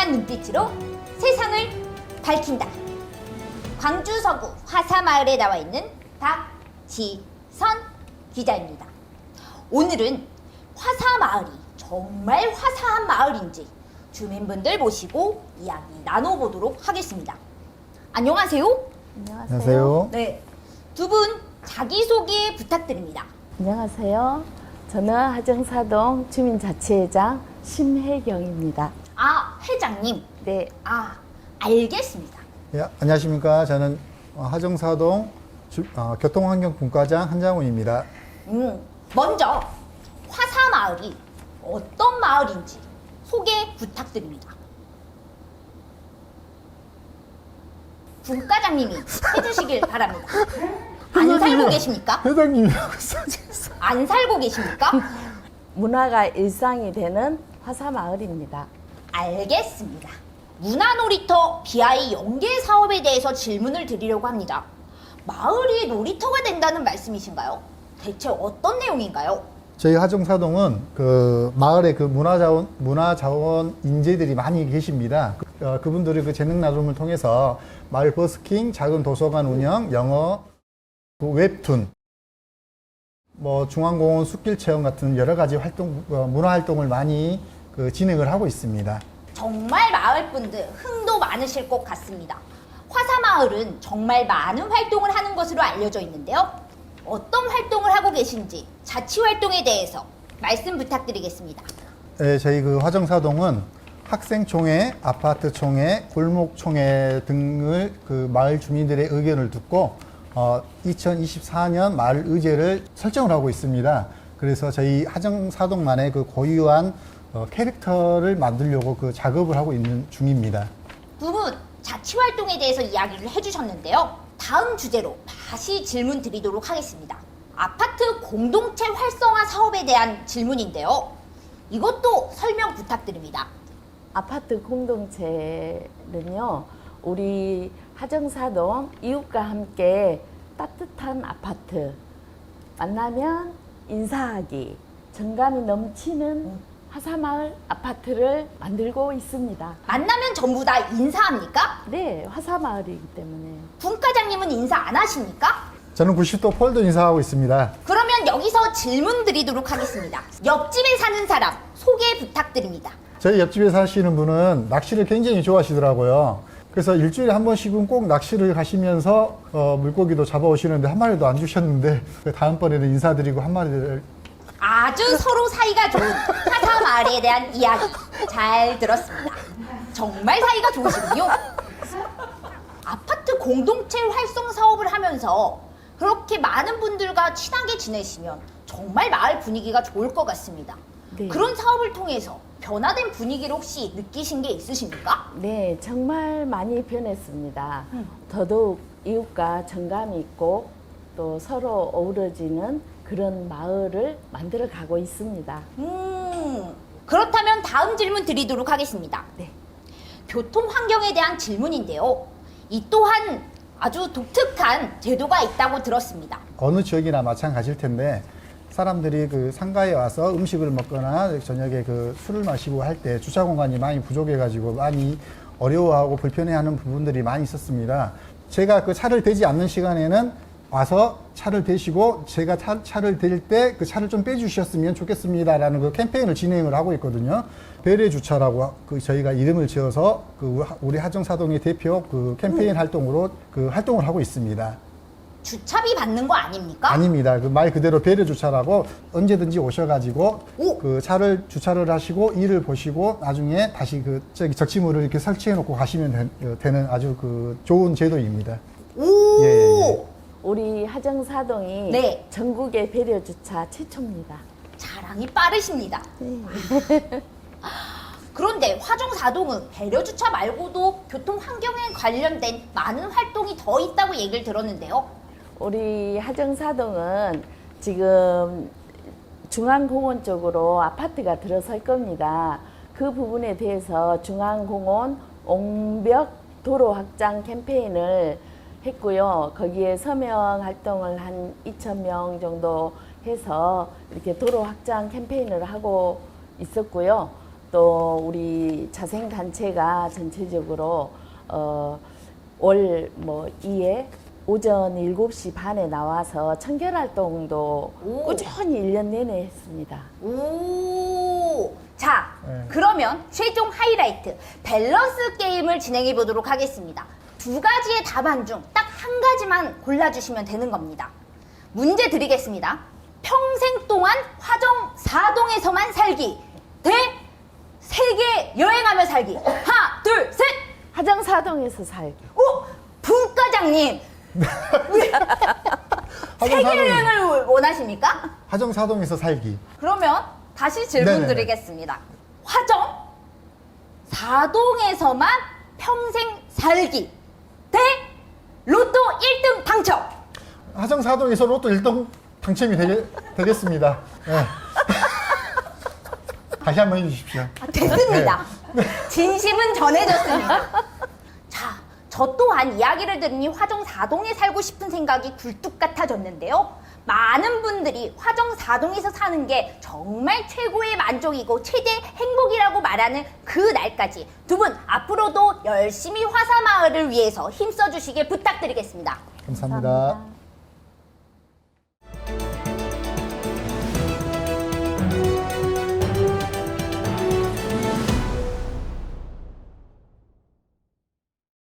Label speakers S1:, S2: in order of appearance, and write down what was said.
S1: 현명한 눈빛으로 세상을 밝힌다. 광주 서구 화사마을에 나와 있는 박지선 기자입니다. 오늘은 화사마을이 정말 화사한 마을인지 주민분들 모시고 이야기 나눠보도록 하겠습니다. 안녕하세요.
S2: 안녕하세요.
S1: 네. 두 분 자기소개 부탁드립니다.
S3: 안녕하세요. 저는 하정사동 주민자치회장 심혜경입니다.
S1: 아, 회장님.
S3: 네,
S1: 아, 알겠습니다.
S2: 예, 안녕하십니까. 저는 어, 하정사동 주- 어, 교통환경분과장 한장훈입니다.
S1: 음, 먼저 화사마을이 어떤 마을인지 소개 부탁드립니다. 분과장님이 해주시길 바랍니다. 안 살고 계십니까?
S2: 회장님이라고 써졌어.
S1: 안 살고 계십니까?
S3: 문화가 일상이 되는 화사마을입니다.
S1: 알겠습니다. 문화놀이터 BI 연계 사업에 대해서 질문을 드리려고 합니다. 마을이 놀이터가 된다는 말씀이신가요? 대체 어떤 내용인가요?
S2: 저희 하정사동은 그 마을에 그 문화자원 문화자원 인재들이 많이 계십니다. 그, 어, 그분들이 그 재능 나눔을 통해서 마을 버스킹, 작은 도서관 운영, 영어, 그 웹툰, 뭐 중앙공원 숲길 체험 같은 여러 가지 활동 어, 문화 활동을 많이 그 진행을 하고 있습니다.
S1: 정말 마을 분들 흥도 많으실 것 같습니다. 화사마을은 정말 많은 활동을 하는 것으로 알려져 있는데요. 어떤 활동을 하고 계신지 자치 활동에 대해서 말씀 부탁드리겠습니다.
S2: 네, 저희 그 화정사동은 학생총회, 아파트총회, 골목총회 등을 그 마을 주민들의 의견을 듣고 어, 2024년 마을 의제를 설정을 하고 있습니다. 그래서 저희 하정사동만의 그 고유한 어, 캐릭터를 만들려고 그 작업을 하고 있는 중입니다.
S1: 두 분 자치 활동에 대해서 이야기를 해주셨는데요. 다음 주제로 다시 질문 드리도록 하겠습니다. 아파트 공동체 활성화 사업에 대한 질문인데요. 이것도 설명 부탁드립니다.
S3: 아파트 공동체는요, 우리 하정사동 이웃과 함께 따뜻한 아파트, 만나면 인사하기, 정감이 넘치는 화사마을 아파트를 만들고 있습니다.
S1: 만나면 전부 다 인사합니까?
S3: 네, 화사마을이기 때문에.
S1: 분과장님은 인사 안 하십니까?
S2: 저는 90도 폴도 인사하고 있습니다.
S1: 그러면 여기서 질문 드리도록 하겠습니다. 옆집에 사는 사람 소개 부탁드립니다.
S2: 저희 옆집에 사시는 분은 낚시를 굉장히 좋아하시더라고요. 그래서 일주일에 한 번씩은 꼭 낚시를 가시면서 어, 물고기도 잡아오시는데 한 마리도 안 주셨는데 그 다음번에는 인사드리고 한 마리를
S1: 아주 서로 사이가 좋은 화사 마을에 대한 이야기 잘 들었습니다. 정말 사이가 좋으시군요. 아파트 공동체 활성 사업을 하면서 그렇게 많은 분들과 친하게 지내시면 정말 마을 분위기가 좋을 것 같습니다.
S3: 네.
S1: 그런 사업을 통해서 변화된 분위기를 혹시 느끼신 게 있으십니까?
S3: 네, 정말 많이 변했습니다.
S1: 음.
S3: 더더욱 이웃과 정감이 있고 또 서로 어우러지는 그런 마을을 만들어 가고 있습니다.
S1: 음, 그렇다면 다음 질문 드리도록 하겠습니다.
S3: 네.
S1: 교통 환경에 대한 질문인데요. 이 또한 아주 독특한 제도가 있다고 들었습니다.
S2: 어느 지역이나 마찬가지일 텐데 사람들이 그 상가에 와서 음식을 먹거나 저녁에 그 술을 마시고 할 때 주차 공간이 많이 부족해 가지고 많이 어려워하고 불편해하는 부분들이 많이 있었습니다. 제가 그 차를 대지 않는 시간에는 와서 차를 대시고 제가 차, 차를 댈 때 그 차를 좀 빼주셨으면 좋겠습니다라는 그 캠페인을 진행을 하고 있거든요. 배려 주차라고 그 저희가 이름을 지어서 그 우리 하정사동의 대표 그 캠페인 활동으로 그 활동을 하고 있습니다.
S1: 주차비 받는 거 아닙니까?
S2: 아닙니다. 그 말 그대로 배려 주차라고 언제든지 오셔가지고
S1: 오!
S2: 그 차를 주차를 하시고 일을 보시고 나중에 다시 그 저기 적치물을 이렇게 설치해 놓고 가시면 되, 되는 아주 그 좋은 제도입니다.
S1: 오!
S2: 예, 예, 예.
S3: 우리 하정사동이
S1: 네.
S3: 전국의 배려 주차 최초입니다.
S1: 자랑이 빠르십니다.
S3: 네.
S1: 그런데 화정사동은 배려 주차 말고도 교통 환경에 관련된 많은 활동이 더 있다고 얘기를 들었는데요.
S3: 우리 하정사동은 지금 중앙공원 쪽으로 아파트가 들어설 겁니다. 그 부분에 대해서 중앙공원 옹벽 도로 확장 캠페인을 했고요. 거기에 서명 활동을 한 2,000명 정도 해서 이렇게 도로 확장 캠페인을 하고 있었고요. 또 우리 자생단체가 전체적으로 어, 월뭐 이에 오전 7시 반에 나와서 청결 활동도
S1: 오.
S3: 꾸준히 1년 내내 했습니다.
S1: 오. 자,
S2: 네.
S1: 그러면 최종 하이라이트 밸런스 게임을 진행해 보도록 하겠습니다. 두 가지의 답안 중 딱 한 가지만 골라주시면 되는 겁니다. 문제 드리겠습니다. 평생 동안 화정 사동에서만 살기 대 세계 여행하며 살기. 하나, 둘, 셋.
S3: 화정 사동에서 살기.
S1: 오, 분과장님 세계
S2: 화정사동,
S1: 여행을 원하십니까?
S2: 화정사동에서 살기.
S1: 그러면 다시 질문
S2: 네네네.
S1: 드리겠습니다. 화정 사동에서만 평생 살기 대 로또 1등 당첨.
S2: 화정사동에서 로또 1등 당첨이 되겠, 되겠습니다. 예. 다시 한번 해주십시오.
S1: 아, 됐습니다.
S2: 네.
S1: 진심은 전해졌습니다. 자, 저 또한 이야기를 들으니 화정 사동에 살고 싶은 생각이 굴뚝 같아졌는데요. 많은 분들이 화정 사동에서 사는 게 정말 최고의 만족이고 최대 행복이라고 말하는 그 날까지 두 분 앞으로도 열심히 화사마을을 위해서 힘써 주시길 부탁드리겠습니다.
S2: 감사합니다.